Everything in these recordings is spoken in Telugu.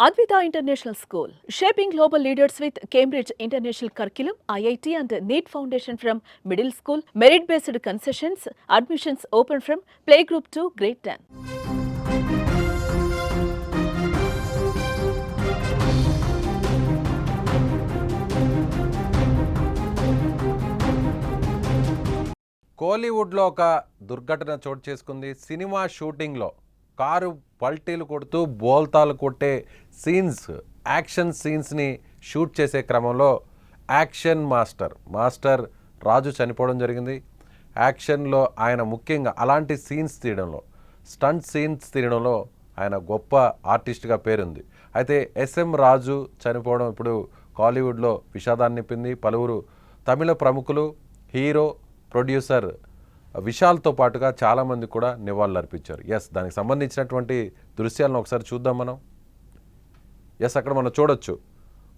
Advitha international school shaping global leaders with Cambridge international curriculum IIT and NEET foundation from middle school merit based concessions admissions open from play group to grade ten కోలీవుడ్లో ఒక దుర్ఘటన చోటు చేసుకుంది సినిమా షూటింగ్లో కారు పల్టీలు కొడుతూ బోల్తాలు కొట్టే సీన్స్ యాక్షన్ సీన్స్ని షూట్ చేసే క్రమంలో యాక్షన్ మాస్టర్ మాస్టర్ రాజు చనిపోవడం జరిగింది. యాక్షన్లో ఆయన ముఖ్యంగా అలాంటి సీన్స్ తీయడంలో స్టంట్ సీన్స్ తీయడంలో ఆయన గొప్ప ఆర్టిస్ట్గా పేరుంది. అయితే ఎస్ఎం రాజు చనిపోవడం ఇప్పుడు కాలీవుడ్లో విషాదాన్ని నింపింది. పలువురు తమిళ ప్రముఖులు హీరో ప్రొడ్యూసర్ విశాల్తో పాటుగా చాలామంది కూడా నివాళులు అర్పించారు. ఎస్ దానికి సంబంధించినటువంటి దృశ్యాలను ఒకసారి చూద్దాం మనం. ఎస్ అక్కడ మనం చూడొచ్చు.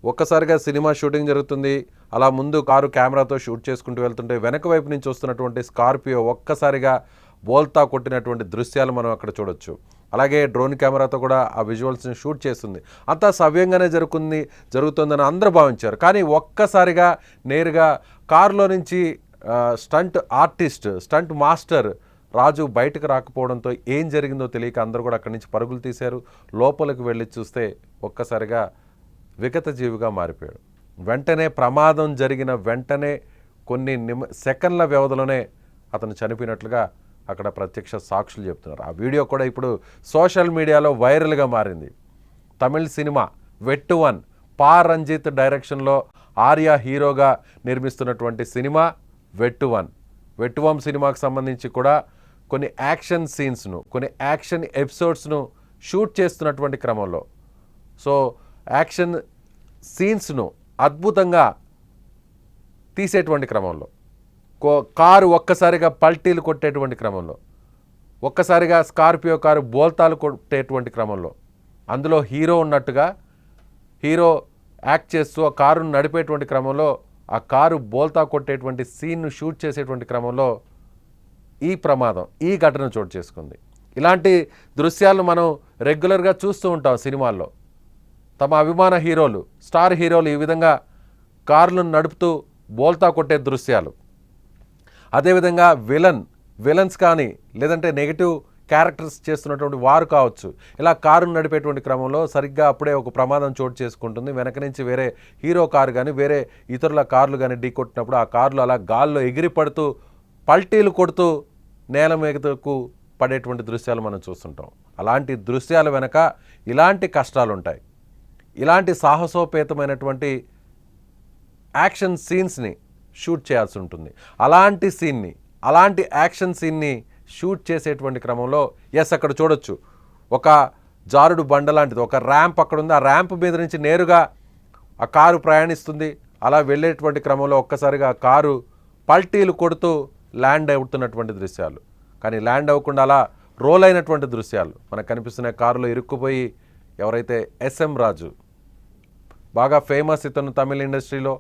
ఒక్కసారిగా సినిమా షూటింగ్ జరుగుతుంది. అలా ముందు కారు కెమెరాతో షూట్ చేసుకుంటూ వెళ్తుంటే వెనక వైపు నుంచి వస్తున్నటువంటి స్కార్పియో ఒక్కసారిగా బోల్తా కొట్టినటువంటి దృశ్యాలు మనం అక్కడ చూడొచ్చు. అలాగే డ్రోన్ కెమెరాతో కూడా ఆ విజువల్స్ని షూట్ చేస్తుంది. అంతా సవ్యంగానే జరుగుతుంది జరుగుతుందని అందరూ భావించారు. కానీ ఒక్కసారిగా నేరుగా కారులో నుంచి stunt artist stunt master Raju బయటకు రాకపోవడంతో ఏం జరిగిందో తెలియక అందరూ కూడా అక్కడి నుంచి పరుగులు తీశారు. లోపలికి వెళ్ళి చూస్తే ఒక్కసారిగా విగత జీవిగా మారిపోయాడు. వెంటనే ప్రమాదం జరిగిన వెంటనే కొన్ని నిమ సెకండ్ల వ్యవధిలోనే అతను చనిపోయినట్లుగా అక్కడ ప్రత్యక్ష సాక్షులు చెప్తున్నారు. ఆ వీడియో కూడా ఇప్పుడు సోషల్ మీడియాలో వైరల్గా మారింది. తమిళ్ సినిమా వెట్టు వన్ పా రంజిత్ డైరెక్షన్లో ఆర్య హీరోగా నిర్మిస్తున్నటువంటి cinema. Vettu one Vettu one సినిమాకు సంబంధించి కూడా కొన్ని యాక్షన్ సీన్స్ను కొన్ని యాక్షన్ ఎపిసోడ్స్ను షూట్ చేస్తున్నటువంటి క్రమంలో. సో యాక్షన్ సీన్స్ను అద్భుతంగా తీసేటువంటి క్రమంలో. కో- కారు ఒక్కసారిగా పల్టీలు కొట్టేటువంటి క్రమంలో. ఒక్కసారిగా స్కార్పియో కారు బోల్తాలు కొట్టేటువంటి క్రమంలో. అందులో హీరో ఉన్నట్టుగా హీరో యాక్ట్ చేస్తూ ఆ కారును నడిపేటువంటి క్రమంలో ఆ కారు బోల్తా కొట్టేటువంటి సీన్ను షూట్ చేసేటువంటి క్రమంలో ఈ ప్రమాదం ఈ ఘటన చోటు చేసుకుంది. ఇలాంటి దృశ్యాలను మనం రెగ్యులర్గా చూస్తూ ఉంటాం సినిమాల్లో. తమ అభిమాన హీరోలు స్టార్ హీరోలు ఈ విధంగా కార్లను నడుపుతూ బోల్తా కొట్టే దృశ్యాలు. అదేవిధంగా విలన్ విలన్స్ కానీ లేదంటే నెగిటివ్ క్యారెక్టర్స్ చేస్తున్నటువంటి వారు కావచ్చు. ఇలా కారును నడిపేటువంటి క్రమంలో సరిగ్గా అప్పుడే ఒక ప్రమాదం చోటు చేసుకుంటుంది. వెనక నుంచి వేరే హీరో కారు కానీ వేరే ఇతరుల కార్లు కానీ ఢీ కొట్టినప్పుడు ఆ కార్లు అలా గాల్లో ఎగిరి పడుతూ పల్టీలు కొడుతూ నేల మీదకు పడేటువంటి దృశ్యాలు మనం చూస్తుంటాం. అలాంటి దృశ్యాల వెనక ఇలాంటి కష్టాలు ఉంటాయి ఇలాంటి సాహసోపేతమైనటువంటి యాక్షన్ సీన్స్ని షూట్ చేయాల్సి ఉంటుంది. అలాంటి సీన్ని అలాంటి యాక్షన్ సీన్ని షూట్ చేసేటువంటి క్రమంలో ఎస్ అక్కడ చూడొచ్చు. ఒక జారుడు బండ లాంటిది ఒక ర్యాంప్ అక్కడ ఉంది. ఆ ర్యాంప్ మీద నుంచి నేరుగా ఆ కారు ప్రయాణిస్తుంది. అలా వెళ్ళేటువంటి క్రమంలో ఒక్కసారిగా ఆ కారు పల్టీలు కొడుతూ ల్యాండ్ అవుతున్నటువంటి దృశ్యాలు. కానీ ల్యాండ్ అవ్వకుండా అలా రోల్ అయినటువంటి దృశ్యాలు. మనకు కనిపిస్తున్న కారులో ఇరుక్కుపోయి ఎవరైతే ఎస్ఎం రాజు బాగా ఫేమస్ ఇతను తమిళ ఇండస్ట్రీలో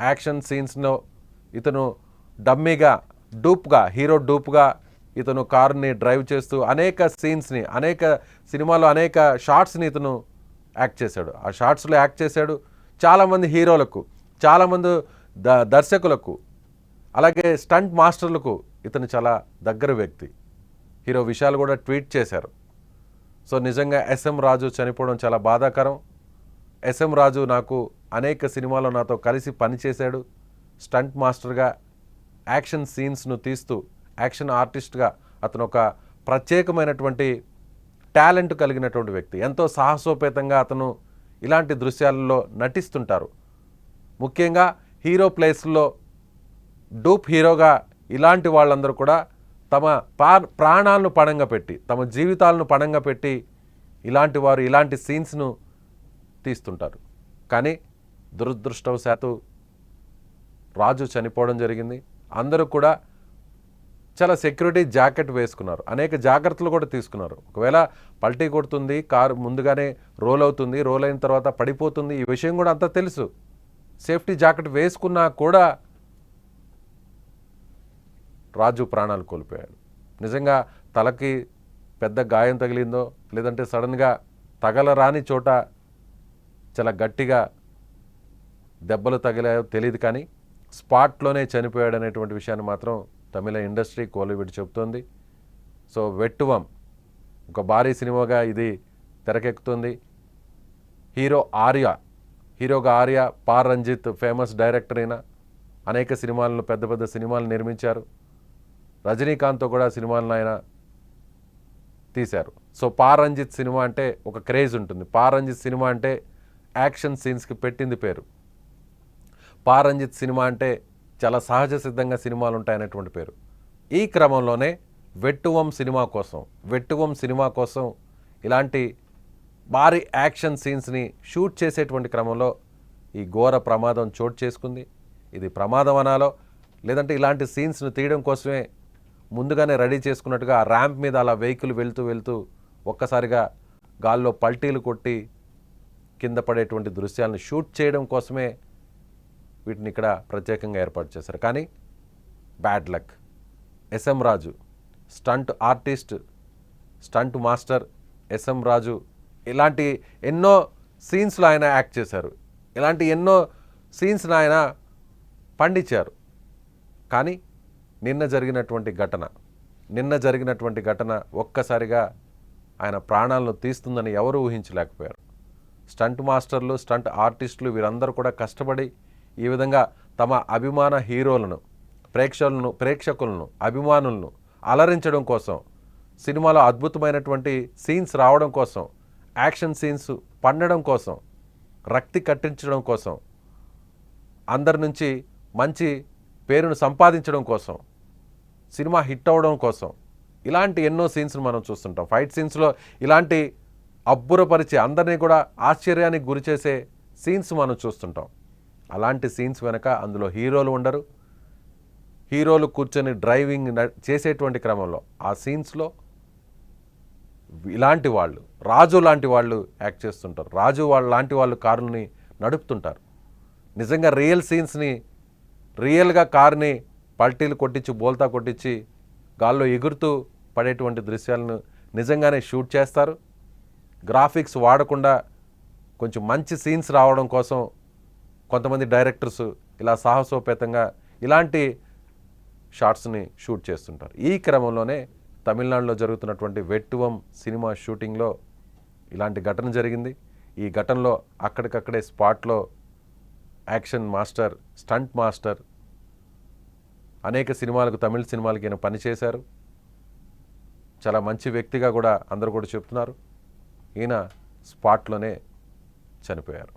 యాక్షన్ సీన్స్లో ఇతను డమ్మీగా డూప్గా హీరో డూప్గా ఇతను కారుని డ్రైవ్ చేస్తూ అనేక సీన్స్ని అనేక సినిమాలో అనేక షార్ట్స్ని ఇతను యాక్ట్ చేశాడు. ఆ షార్ట్స్లో యాక్ట్ చేశాడు చాలామంది హీరోలకు చాలామంది ద దర్శకులకు అలాగే స్టంట్ మాస్టర్లకు ఇతను చాలా దగ్గర వ్యక్తి. హీరో విశాల్ కూడా ట్వీట్ చేశారు. సో నిజంగా ఎస్ఎం రాజు చనిపోవడం చాలా బాధాకరం. ఎస్ఎం రాజు నాకు అనేక సినిమాల్లో నాతో కలిసి పనిచేశాడు. స్టంట్ మాస్టర్గా యాక్షన్ సీన్స్ను తీస్తూ యాక్షన్ ఆర్టిస్ట్గా అతను ఒక ప్రత్యేకమైనటువంటి టాలెంట్ కలిగినటువంటి వ్యక్తి. ఎంతో సాహసోపేతంగా అతను ఇలాంటి దృశ్యాలలో నటిస్తుంటారు. ముఖ్యంగా హీరో ప్లేస్లో డూప్ హీరోగా ఇలాంటి వాళ్ళందరూ కూడా తమ పా ప్రాణాలను పణంగా పెట్టి తమ జీవితాలను పణంగా పెట్టి ఇలాంటి వారు ఇలాంటి సీన్స్ను తీస్తుంటారు. కానీ దురదృష్టవశాత్తు రాజు చనిపోవడం జరిగింది. అందరూ కూడా చాలా సెక్యూరిటీ జాకెట్ వేసుకున్నారు. అనేక జాగ్రత్తలు కూడా తీసుకున్నారు. ఒకవేళ పల్టీ కొడుతుంది కారు ముందుగానే రోల్ అవుతుంది రోల్ అయిన తర్వాత పడిపోతుంది ఈ విషయం కూడా అంతా తెలుసు. సేఫ్టీ జాకెట్ వేసుకున్నా కూడా రాజు ప్రాణాలు కోల్పోయాడు. నిజంగా తలకి పెద్ద గాయం తగిలిందో లేదంటే సడన్గా తగలరాని చోట చాలా గట్టిగా దెబ్బలు తగిలాయో తెలియదు కానీ స్పాట్లోనే చనిపోయాడు అనేటువంటి విషయాన్ని మాత్రం తమిళ ఇండస్ట్రీ కోలివిడ్ చెబుతోంది. సో వెట్టువం ఒక భారీ సినిమాగా ఇది తెరకెక్కుతుంది. హీరో ఆర్య హీరోగా ఆర్య పార్ రంజిత్ ఫేమస్ డైరెక్టర్ అయిన అనేక సినిమాలను పెద్ద పెద్ద సినిమాలు నిర్మించారు. రజనీకాంత్తో కూడా సినిమాలను ఆయన తీశారు. సో పార్ రంజిత్ సినిమా అంటే ఒక క్రేజ్ ఉంటుంది. పార్ రంజిత్ సినిమా అంటే యాక్షన్ సీన్స్కి పెట్టింది పేరు. పార్ రంజిత్ సినిమా అంటే చాలా సహజ సిద్ధంగా సినిమాలు ఉంటాయనేటువంటి పేరు. ఈ క్రమంలోనే వెట్టువం సినిమా కోసం వెట్టువం సినిమా కోసం ఇలాంటి భారీ యాక్షన్ సీన్స్ని షూట్ చేసేటువంటి క్రమంలో ఈ ఘోర ప్రమాదం చోటు చేసుకుంది. ఇది ప్రమాదం అనాలో లేదంటే ఇలాంటి సీన్స్ను తీయడం కోసమే ముందుగానే రెడీ చేసుకున్నట్టుగా ఆ ర్యాంప్ మీద అలా వెహికల్ వెళ్తూ వెళ్తూ ఒక్కసారిగా గాల్లో పల్టీలు కొట్టి కింద పడేటువంటి దృశ్యాలను షూట్ చేయడం కోసమే వీటిని ఇక్కడ ప్రత్యేకంగా ఏర్పాటు చేశారు. కానీ bad luck. SM Raju stunt artist stunt master SM Raju ఇలాంటి ఎన్నో సీన్స్లో ఆయన యాక్ట్ చేశారు. ఇలాంటి ఎన్నో సీన్స్ని ఆయన పండించారు. కానీ నిన్న జరిగినటువంటి ఘటన నిన్న జరిగినటువంటి ఘటన ఒక్కసారిగా ఆయన ప్రాణాలను తీస్తుందని ఎవరు ఊహించలేకపోయారు. స్టంట్ మాస్టర్లు స్టంట్ ఆర్టిస్టులు వీరందరూ కూడా కష్టపడి ఈ విధంగా తమ అభిమాన హీరోలను ప్రేక్షకులను ప్రేక్షకులను అభిమానులను అలరించడం కోసం సినిమాలో అద్భుతమైనటువంటి సీన్స్ రావడం కోసం యాక్షన్ సీన్స్ పండడం కోసం రక్తి కట్టించడం కోసం అందరి నుంచి మంచి పేరును సంపాదించడం కోసం సినిమా హిట్ అవ్వడం కోసం ఇలాంటి ఎన్నో సీన్స్ను మనం చూస్తుంటాం. ఫైట్ సీన్స్లో ఇలాంటి అబ్బురపరిచే అందరినీ కూడా ఆశ్చర్యానికి గురిచేసే సీన్స్ మనం చూస్తుంటాం. అలాంటి సీన్స్ వెనక అందులో హీరోలు ఉండరు. హీరోలు కూర్చొని డ్రైవింగ్ చేసేటువంటి క్రమంలో ఆ సీన్స్లో ఇలాంటి వాళ్ళు రాజు లాంటి వాళ్ళు యాక్ట్ చేస్తుంటారు. రాజు వాళ్ళ లాంటి వాళ్ళు కారుని నడుపుతుంటారు. నిజంగా రియల్ సీన్స్ని రియల్గా కార్ని పల్టీలు కొట్టించి బోల్తా కొట్టించి గాల్లో ఎగురుతూ పడేటువంటి దృశ్యాలను నిజంగానే షూట్ చేస్తారు. గ్రాఫిక్స్ వాడకుండా కొంచెం మంచి సీన్స్ రావడం కోసం కొంతమంది డైరెక్టర్స్ ఇలా సాహసోపేతంగా ఇలాంటి షార్ట్స్ని షూట్ చేస్తుంటారు. ఈ క్రమంలోనే తమిళనాడులో జరుగుతున్నటువంటి వెట్టువం సినిమా షూటింగ్లో ఇలాంటి ఘటన జరిగింది. ఈ ఘటనలో అక్కడికక్కడే స్పాట్లో యాక్షన్ మాస్టర్ స్టంట్ మాస్టర్ అనేక సినిమాలకు తమిళ సినిమాలకి ఈయన పనిచేశారు చాలా మంచి వ్యక్తిగా కూడా అందరూ కూడా చెప్తున్నారు. ఈయన స్పాట్లోనే చనిపోయారు.